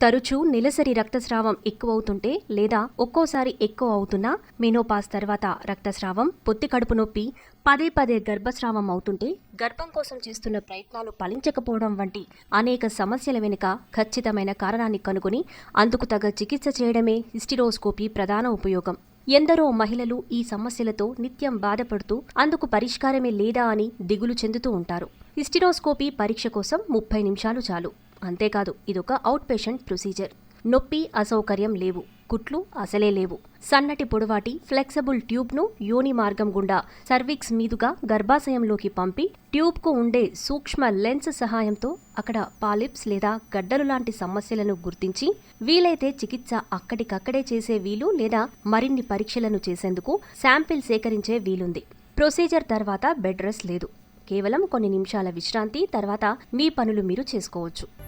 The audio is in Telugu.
తరచూ నెలసరి రక్తస్రావం ఎక్కువవుతుంటే లేదా ఒక్కోసారి ఎక్కువ అవుతున్నా మెనోపాస్ తర్వాత రక్తస్రావం పొత్తి కడుపు నొప్పి పదే పదే గర్భస్రావం అవుతుంటే గర్భం కోసం చేస్తున్న ప్రయత్నాలు ఫలించకపోవడం వంటి అనేక సమస్యల వెనుక ఖచ్చితమైన కారణాన్ని కనుగొని అందుకు తగ చికిత్స చేయడమే హిస్టిరోస్కోపీ ప్రధాన ఉపయోగం. ఎందరో మహిళలు ఈ సమస్యలతో నిత్యం బాధపడుతూ అందుకు పరిష్కారమే లేదా అని దిగులు చెందుతూ ఉంటారు. హిస్టిరోస్కోపీ పరీక్ష కోసం ముప్పై నిమిషాలు చాలు. అంతేకాదు ఇదొక అవుట్ పేషెంట్ ప్రొసీజర్. నొప్పి అసౌకర్యం లేవు. కుట్లు అసలే లేవు. సన్నటి పొడవాటి ఫ్లెక్సిబుల్ ట్యూబ్ను యోని మార్గం గుండా సర్విక్స్ మీదుగా గర్భాశయంలోకి పంపి ట్యూబ్కు ఉండే సూక్ష్మ లెన్స్ సహాయంతో అక్కడ పాలిప్స్ లేదా గడ్డలు లాంటి సమస్యలను గుర్తించి వీలైతే చికిత్స అక్కడికక్కడే చేసే వీలు లేదా మరిన్ని పరీక్షలను చేసేందుకు శాంపిల్ సేకరించే వీలుంది. ప్రొసీజర్ తర్వాత బెడ్ రెస్ట్ లేదు. కేవలం కొన్ని నిమిషాల విశ్రాంతి తర్వాత మీ పనులు మీరు చేసుకోవచ్చు.